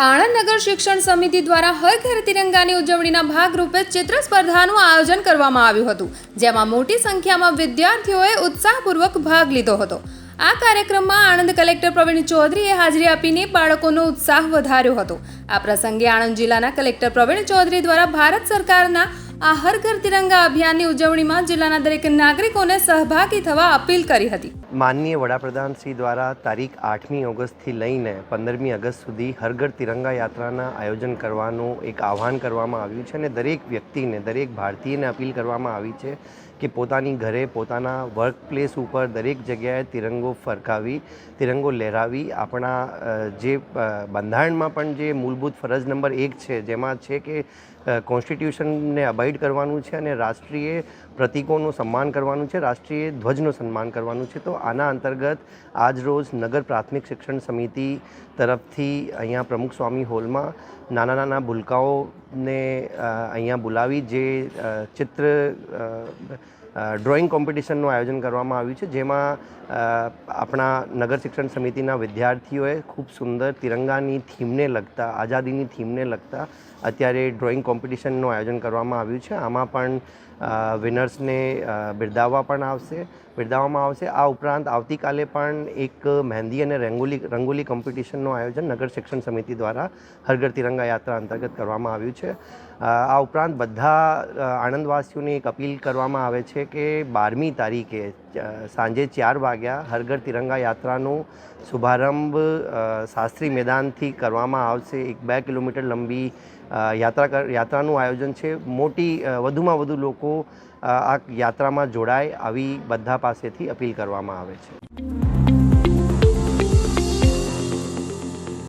આણંદ નગર શિક્ષણ સમિતિ દ્વારા હર ઘર તિરંગાની ઉજવણીના ભાગરૂપે ચિત્ર સ્પર્ધાનું આયોજન કરવામાં આવ્યું હતું, જેમાં મોટી સંખ્યામાં વિદ્યાર્થીઓએ ઉત્સાહપૂર્વક ભાગ લીધો હતો. આ કાર્યક્રમમાં આણંદ કલેક્ટર પ્રવીણ ચૌધરીએ હાજરી આપીને બાળકોનો ઉત્સાહ વધાર્યો હતો. આ પ્રસંગે આણંદ જિલ્લાના કલેક્ટર પ્રવીણ ચૌધરી દ્વારા ભારત સરકારના આ હર ઘર તિરંગા અભિયાનની ઉજવણીમાં જિલ્લાના દરેક નાગરિકોને સહભાગી થવા અપીલ કરી હતી. માનનીય વડાપ્રધાન શ્રી દ્વારા તારીખ આઠમી ઓગસ્ટથી લઈને પંદરમી ઓગસ્ટ સુધી હર ઘર તિરંગા યાત્રાના આયોજન કરવાનું એક આહ્વાન કરવામાં આવ્યું છે અને દરેક વ્યક્તિને, દરેક ભારતીયને અપીલ કરવામાં આવી છે કે પોતાની ઘરે પોતાના વર્ક પ્લેસ ઉપર દરેક જગ્યાએ તિરંગો ફરકાવી, તિરંગો લહેરાવી આપણા જે બંધારણમાં પણ જે મૂળભૂત ફરજ નંબર એક છે, જેમાં છે કે કોન્સ્ટિટ્યુશનને અબાઇડ કરવાનું છે અને રાષ્ટ્રીય પ્રતિકોનું સન્માન કરવાનું છે, રાષ્ટ્રીય ધ્વજનું સન્માન કરવાનું છે. તો આના અંતર્ગત આજ રોજ નગર પ્રાથમિક શિક્ષણ સમિતિ તરફથી અહીંયા પ્રમુખ સ્વામી હોલમાં નાના નાના ભૂલકાઓને અહીંયા બોલાવી, જે ચિત્ર ડ્રોઈંગ કોમ્પિટિશનનું આયોજન કરવામાં આવ્યું છે, જેમાં આપણા નગર શિક્ષણ સમિતિના વિદ્યાર્થીઓએ ખૂબ સુંદર તિરંગાની થીમને લગતા, આઝાદીની થીમને લગતા અત્યારે ડ્રોઈંગ કોમ્પિટિશનનું આયોજન કરવામાં આવ્યું છે. આમાં પણ વિનર્સને બિરદાવવા પણ આવશે, બિરદાવવામાં આવશે. આ ઉપરાંત આવતીકાલે પણ એક મહેંદી અને રંગોલી રંગોલી કોમ્પિટિશનનું આયોજન નગર શિક્ષણ સમિતિ દ્વારા હરઘર તિરંગા યાત્રા અંતર્ગત કરવામાં આવ્યું છે. આ ઉપરાંત બધા આણંદવાસીઓને એક અપીલ કરવામાં આવે છે કે બારમી તારીખે સાંજે ચાર વાગ્યા હરઘર તિરંગા યાત્રાનો શુભારંભ શાસ્ત્રી મેદાનથી કરવામાં આવશે. એક બે કિલોમીટર લંબી યાત્રા યાત્રાનું આયોજન છે. મોટી વધુમાં વધુ લોકો આ યાત્રામાં જોડાય, આવી બધા પાસેથી અપીલ કરવામાં આવે છે.